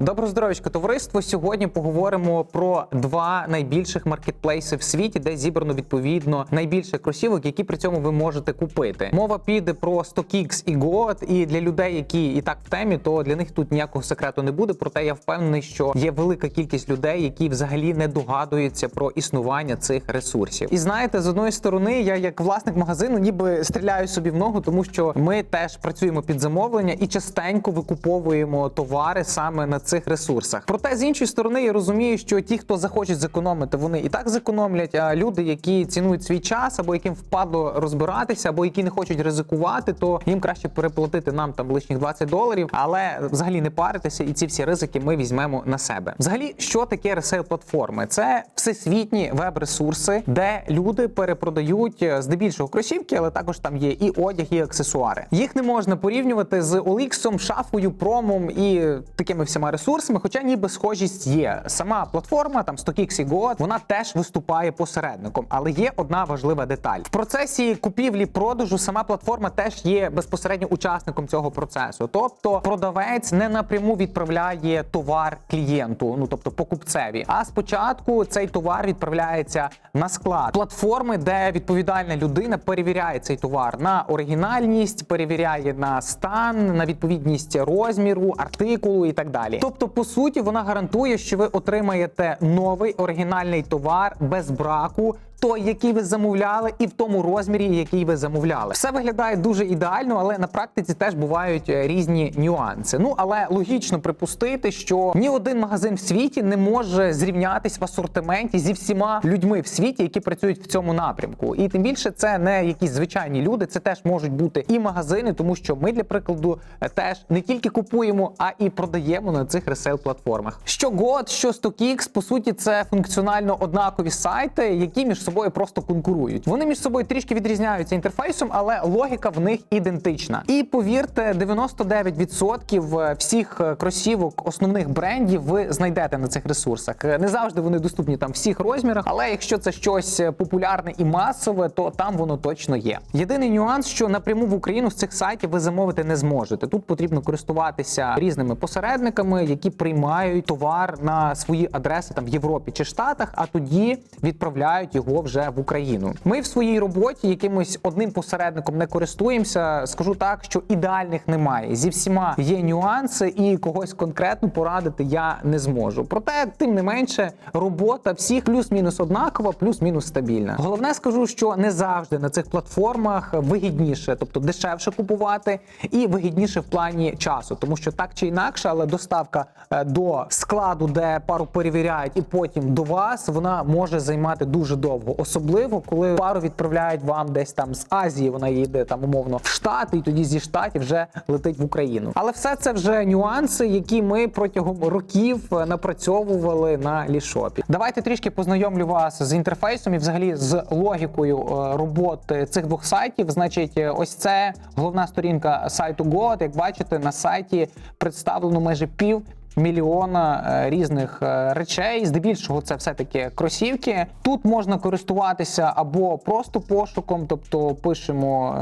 Добро здоровечко, товариство. Сьогодні поговоримо про два найбільших маркетплейси в світі, де зібрано відповідно найбільше кросівок, які при цьому ви можете купити. Мова піде про StockX і GOAT, і для людей, які і так в темі, то для них тут ніякого секрету не буде. Проте я впевнений, що є велика кількість людей, які взагалі не догадуються про існування цих ресурсів. І знаєте, з одної сторони, я як власник магазину, ніби стріляю собі в ногу, тому що ми теж працюємо під замовлення і частенько викуповуємо товари саме на цих ресурсах. Проте з іншої сторони, я розумію, що ті, хто захочуть зекономити, вони і так зекономлять. А люди, які цінують свій час, або яким впадло розбиратися, або які не хочуть ризикувати, то їм краще переплатити нам там лишніх 20 доларів, але взагалі не паритися, і ці всі ризики ми візьмемо на себе. Взагалі, що таке ресейл платформи? Це всесвітні веб-ресурси, де люди перепродають е, здебільшого кросівки, але також там є і одяг, і аксесуари. Їх не можна порівнювати з OLX, шафою, промом і такими всіма ресурсами, хоча ніби схожість є. Сама платформа, там StockX вона теж виступає посередником, але є одна важлива деталь. В процесі купівлі-продажу сама платформа теж є безпосередньо учасником цього процесу. Тобто продавець не напряму відправляє товар клієнту, ну тобто покупцеві. А спочатку цей товар відправляється на склад платформи, де відповідальна людина перевіряє цей товар на оригінальність, перевіряє на стан, на відповідність розміру, артикулу і так далі. Тобто, по суті, вона гарантує, що ви отримаєте новий оригінальний товар без браку. Той, який ви замовляли, і в тому розмірі, який ви замовляли, все виглядає дуже ідеально, але на практиці теж бувають е, різні нюанси. Ну але логічно припустити, що ні один магазин в світі не може зрівнятись в асортименті зі всіма людьми в світі, які працюють в цьому напрямку. І тим більше це не якісь звичайні люди, це теж можуть бути і магазини, тому що ми для прикладу е, теж не тільки купуємо, а і продаємо на цих ресейл платформах. Що GOT, що StockX, по суті, це функціонально однакові сайти, які між собою просто конкурують. Вони між собою трішки відрізняються інтерфейсом, але логіка в них ідентична. І повірте, 99% всіх е, кросівок основних брендів ви знайдете на цих ресурсах. Е, Не завжди вони доступні там всіх розмірах, але якщо це щось е, популярне і масове, то там воно точно є. Єдиний нюанс, що напряму в Україну з цих сайтів ви замовити не зможете. Тут потрібно користуватися різними посередниками, які приймають товар на свої адреси там в Європі чи Штатах, а тоді відправляють його вже в Україну. Ми в своїй роботі якимось одним посередником не користуємося. Скажу так, що ідеальних немає. Зі всіма є нюанси, і когось конкретно порадити я не зможу. Проте, тим не менше, робота всіх плюс-мінус однакова, плюс-мінус стабільна. Головне скажу, що не завжди на цих платформах вигідніше, тобто дешевше купувати, і вигідніше в плані часу, тому що так чи інакше, але доставка е, до складу, де пару перевіряють, і потім до вас, вона може займати дуже довго, особливо коли пару відправляють вам десь там з Азії. Вона їде там умовно в Штати, і тоді зі штатів вже летить в Україну. Але все це вже нюанси, які ми протягом років е, напрацьовували на лішопі. Давайте трішки познайомлю вас з інтерфейсом і взагалі з логікою е, роботи цих двох сайтів. Значить, е, ось це головна сторінка сайту GOAT. Як бачите, на сайті представлено майже пів. Мільйона е, різних е, речей, здебільшого це все таки кросівки. Тут можна користуватися або просто пошуком, тобто пишемо.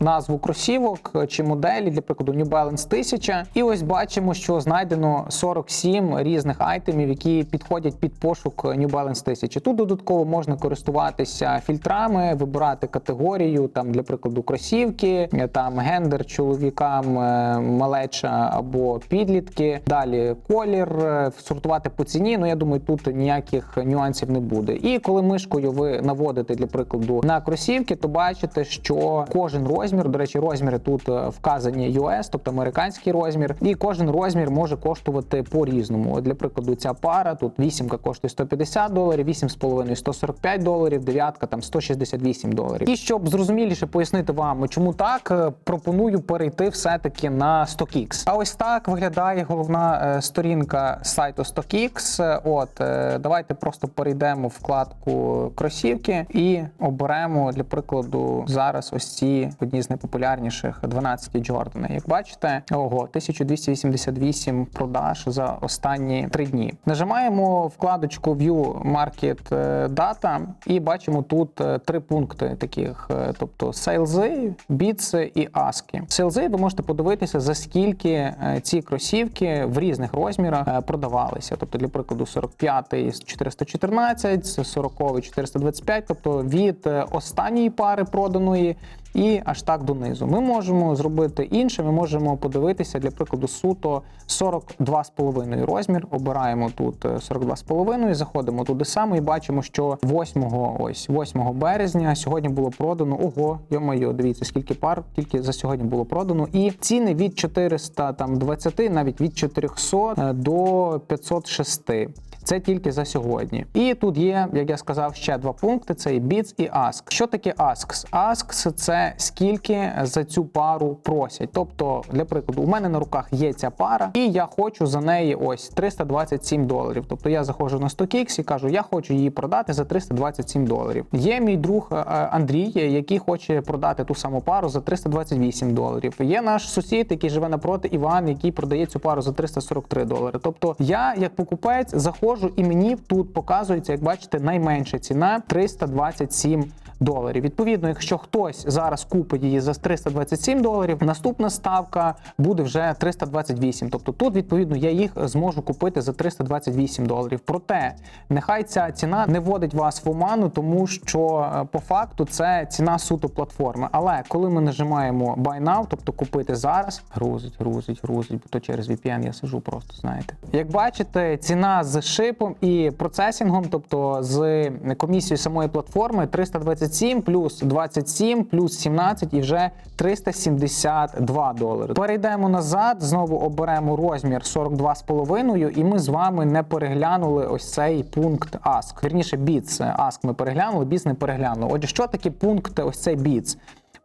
Назву кросівок чи моделі, для прикладу New Balance 1000. І ось бачимо, що знайдено 47 різних айтемів, які підходять під пошук New Balance 1000. Тут додатково можна користуватися фільтрами, вибирати категорію, там для прикладу кросівки, там гендер чоловікам, е, малеча або підлітки. Далі колір, е, сортувати по ціні. Ну я думаю, тут ніяких нюансів не буде. І коли мишкою ви наводите для прикладу на кросівки, то бачите, що кожен розмір, до речі, розміри тут е, вказані US, тобто американський розмір, і кожен розмір може коштувати по-різному. От, Для прикладу, ця пара тут вісімка коштує 150 доларів, 8,5 – 145 доларів, дев'ятка там 168 доларів. І щоб зрозуміліше пояснити вам, чому так, е, пропоную перейти все-таки на StockX. А ось так виглядає головна е, сторінка сайту StockX. От давайте просто перейдемо в вкладку кросівки і оберемо для прикладу зараз ось ці одні одні з найпопулярніших 12 Джордани. Як бачите, ого, 1288 продаж за останні три дні. Нажимаємо вкладочку View Market е, Data і бачимо тут е, три пункти таких, е, тобто сейлзи, біци і аски. Сейлзи ви можете подивитися за скільки ці кросівки в різних розмірах продавалися. Тобто, для прикладу, 45-й з 414, 40-й 425, тобто від останньої пари проданої і аж так донизу. Ми можемо зробити інше. Ми можемо подивитися для прикладу суто 42,5 розмір. Обираємо тут е, 42,5, заходимо туди саме і бачимо, що 8 ось 8 березня сьогодні було продано. Ого, йо-моє, дивіться, скільки пар тільки за сьогодні було продано. І ціни від 420, навіть від 400 е, до 506. Це тільки за сьогодні. І тут є, як я сказав, ще два пункти: це і Bids і Ask. Що таке Asks? Asks – це скільки за цю пару просять. Тобто, для прикладу, у мене на руках є ця пара, і я хочу за неї ось 327 доларів. Тобто я заходжу на StockX і кажу, я хочу її продати за 327 доларів. Є мій друг е, Андрій, який хоче продати ту саму пару за 328 доларів. Є наш сусід, який живе напроти Іван, який продає цю пару за 343 долари. Тобто я, як покупець, заходжу і мені тут показується, як бачите, найменша ціна 327 доларів. Відповідно, якщо хтось зараз купить її за 327 доларів, наступна ставка буде вже 328. Тобто тут, відповідно, я їх зможу купити за 328 доларів. Проте нехай ця ціна не вводить вас в оману, тому що е, по факту це ціна суто платформи. Але коли ми нажимаємо Buy Now, тобто купити зараз, грузить, грузить, грузить, бо то через VPN я сижу просто, знаєте. Як бачите, ціна з шипом і процесінгом, тобто з комісією самої платформи 327 плюс 27 плюс 17 і вже 372 долари. Перейдемо назад, знову оберемо розмір 42,5 і ми з вами не переглянули ось цей пункт Ask. Вірніше, Beats. Ask ми переглянули, Beats не переглянули. Отже, що таке пункт ось цей Beats?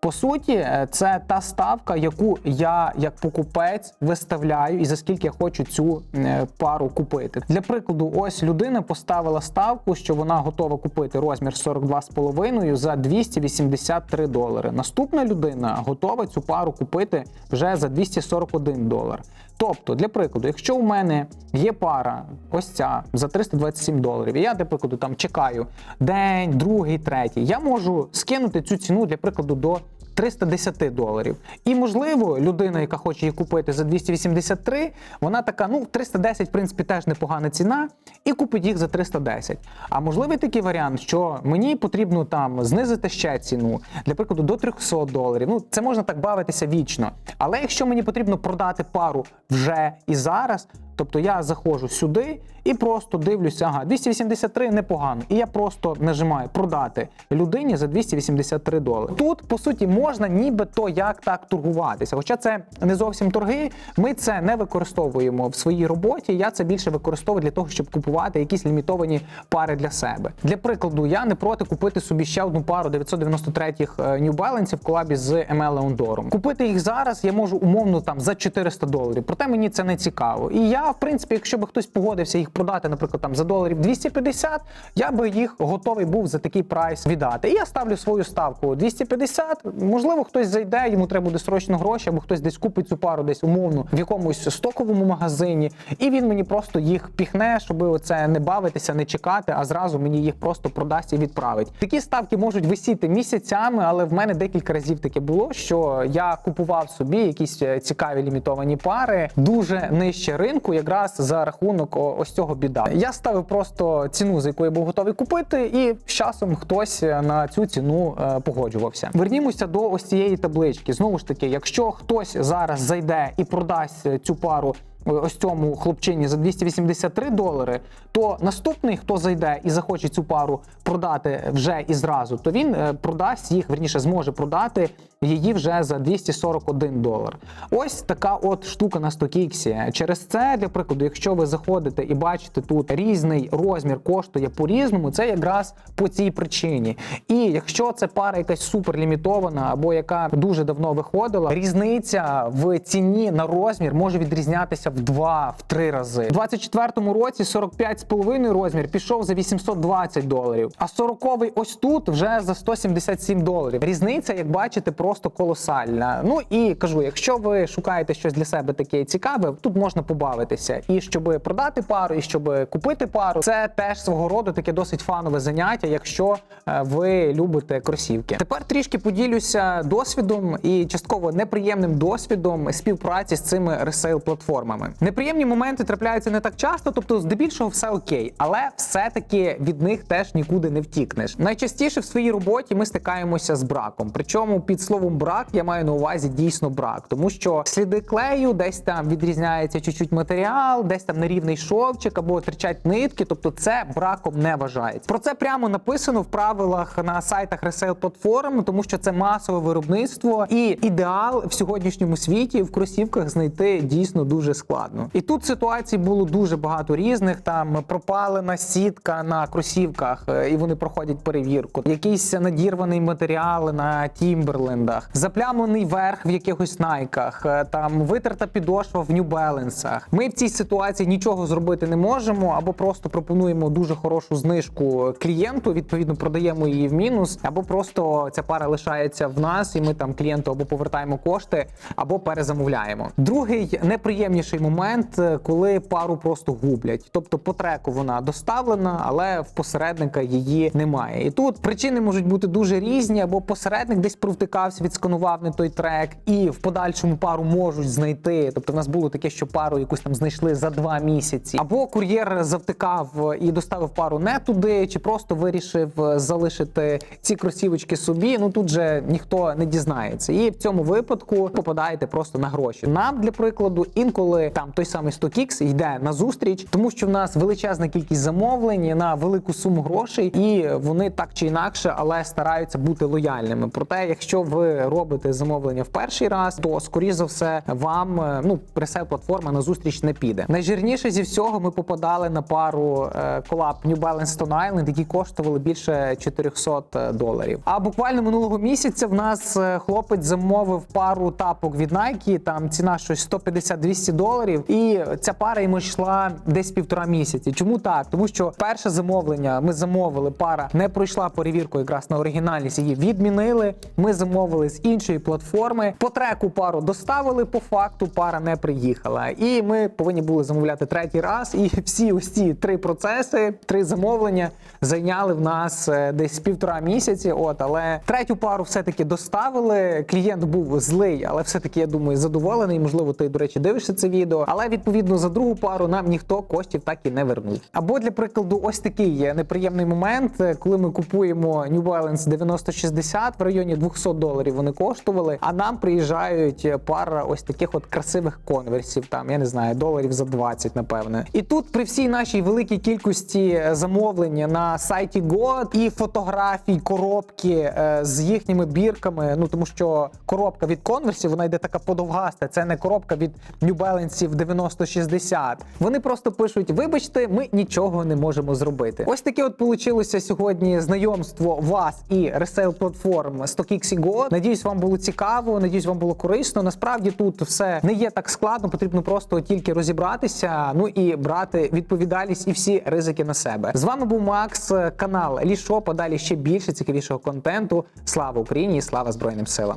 По суті, е, це та ставка, яку я як покупець виставляю, і за скільки я хочу цю е, пару купити. Для прикладу, ось людина поставила ставку, що вона готова купити розмір 42,5 за 283 долари. Наступна людина готова цю пару купити вже за 241 долар. Тобто, для прикладу, якщо у мене є пара, ось ця за 327 доларів, і я, для прикладу, там чекаю день, другий, третій, я можу скинути цю ціну для прикладу до 310 доларів. І можливо, людина, яка хоче її купити за 283, вона така, ну 310, в принципі, теж непогана ціна, і купить їх за 310. А можливий такий варіант, що мені потрібно там знизити ще ціну, для прикладу, до 300 доларів. Ну, це можна так бавитися вічно. Але якщо мені потрібно продати пару вже і зараз. Тобто я заходжу сюди і просто дивлюся, ага, 283 непогано. І я просто нажимаю продати людині за 283 долари. Тут, по суті, можна нібито як так торгуватися. Хоча це не зовсім торги, ми це не використовуємо в своїй роботі. Я це більше використовую для того, щоб купувати якісь лімітовані пари для себе. Для прикладу, я не проти купити собі ще одну пару 993-х New Balance в колабі з ML Leondor. Купити їх зараз я можу умовно там за 400 доларів. Проте мені це не цікаво. І я, в принципі, якщо б хтось погодився їх продати, наприклад, там за доларів 250, я би їх готовий був за такий прайс віддати. І я ставлю свою ставку 250. Можливо, хтось зайде, йому треба буде срочно гроші, або хтось десь купить цю пару десь умовно в якомусь стоковому магазині, і він мені просто їх піхне, щоб оце не бавитися, не чекати, а зразу мені їх просто продасть і відправить. Такі ставки можуть висіти місяцями, але в мене декілька разів таке було, що я купував собі якісь е, цікаві лімітовані пари дуже нижче ринку, якраз за рахунок ось цього біда. Я ставив просто ціну, за яку я був готовий купити, і з часом хтось е, на цю ціну е, погоджувався. Вернімося до ось цієї таблички. Знову ж таки, якщо хтось зараз зайде і продасть е, цю пару. Ось цьому хлопчині за 283 долари, то наступний, хто зайде і захоче цю пару продати вже і зразу, то він е, продасть їх, верніше зможе продати її вже за 241 долар. Ось така от штука на StockX. Через це, для прикладу, якщо ви заходите і бачите тут різний розмір коштує по-різному, це якраз по цій причині. І якщо це пара якась супер лімітована або яка дуже давно виходила, різниця в ціні на розмір може відрізнятися в два, в три рази. У 24-му році 45,5 розмір пішов за 820 доларів, а 40-й ось тут вже за 177 доларів. Різниця, як бачите, просто колосальна. Ну і кажу, якщо ви шукаєте щось для себе таке цікаве, тут можна побавитися. І щоб продати пару, і щоб купити пару, це теж свого роду таке досить фанове заняття, якщо е, ви любите кросівки. Тепер трішки поділюся досвідом і частково неприємним досвідом співпраці з цими ресейл-платформами. Неприємні моменти трапляються не так часто, тобто здебільшого все окей, але все-таки від них теж нікуди не втікнеш. Найчастіше в своїй роботі ми стикаємося з браком. Причому під словом брак я маю на увазі дійсно брак, тому що сліди клею десь там відрізняється чуть-чуть матеріал, десь там нерівний шовчик або тричать нитки. Тобто, це браком не вважається. Про це прямо написано в правилах на сайтах ресейл платформ, тому що це масове виробництво і ідеал в сьогоднішньому світі в кросівках знайти дійсно дуже складно. І тут ситуацій було дуже багато різних. Там пропалена сітка на кросівках, е, і вони проходять перевірку. Якийсь надірваний матеріал на тімберлендах, заплямлений верх в якихось найках, е, там витерта підошва в Balance. Ми в цій ситуації нічого зробити не можемо, або просто пропонуємо дуже хорошу знижку клієнту. Відповідно, продаємо її в мінус, або просто ця пара лишається в нас, і ми там клієнту або повертаємо кошти, або перезамовляємо. Другий неприємніший момент, е, коли пару просто гублять. Тобто по треку вона доставлена, але в посередника її немає. І тут причини можуть бути дуже різні, або посередник десь провтикався, відсканував не той трек, і в подальшому пару можуть знайти. Тобто, в нас було таке, що пару якусь там знайшли за два місяці, або кур'єр завтикав і доставив пару не туди, чи просто вирішив залишити ці кросівочки собі. Ну тут же ніхто не дізнається. І в цьому випадку попадаєте просто на гроші. Нам для прикладу, інколи там той самий StockX йде на зустріч, тому що в нас величезна кількість замовлень на велику суму грошей, і вони так чи інакше, але стараються бути лояльними. Проте, якщо ви робите замовлення в перший раз, то скоріше за все вам е, ну пресел платформа на зустріч не піде. Найжирніше зі всього ми попадали на пару е, колаб New Balance Stone Island, які коштували більше 400 доларів. А буквально минулого місяця в нас е, хлопець замовив пару тапок від Nike, там ціна щось 150-200 доларів. І ця пара йому йшла десь півтора місяці. Чому так? Тому що перше замовлення ми замовили, пара не пройшла перевірку якраз на оригінальність. Її відмінили. Ми замовили з іншої платформи. По треку пару доставили. По факту пара не приїхала. І ми повинні були замовляти третій раз. І всі ось ці три процеси, три замовлення зайняли в нас е, десь півтора місяці. От, але третю пару все-таки доставили. Клієнт був злий, але все-таки я думаю, задоволений. Можливо, ти, до речі, дивишся це відео. Але відповідно за другу пару нам ніхто коштів так і не вернув. Або для прикладу, ось такий неприємний момент, е, коли ми купуємо New Balance 9060 в районі 200 доларів. Вони коштували, а нам приїжджають е, пара ось таких от красивих конверсів. Там я не знаю, доларів за 20, напевне. І тут при всій нашій великій кількості е, замовлень на сайті God і фотографій, коробки з їхніми бірками. Ну тому що коробка від конверсів вона йде така подовгаста. Це не коробка від New Balance 9060. Вони просто пишуть: вибачте, ми нічого не можемо зробити. Ось таке от получилося сьогодні знайомство вас і ресейл платформ StockX. Надіюсь, вам було цікаво. Надіюсь, вам було корисно. Насправді тут все не є так складно. Потрібно просто тільки розібратися. Ну і брати відповідальність і всі ризики на себе. З вами був Макс, канал Лішо. Подалі ще більше цікавішого контенту. Слава Україні! і Слава Збройним силам!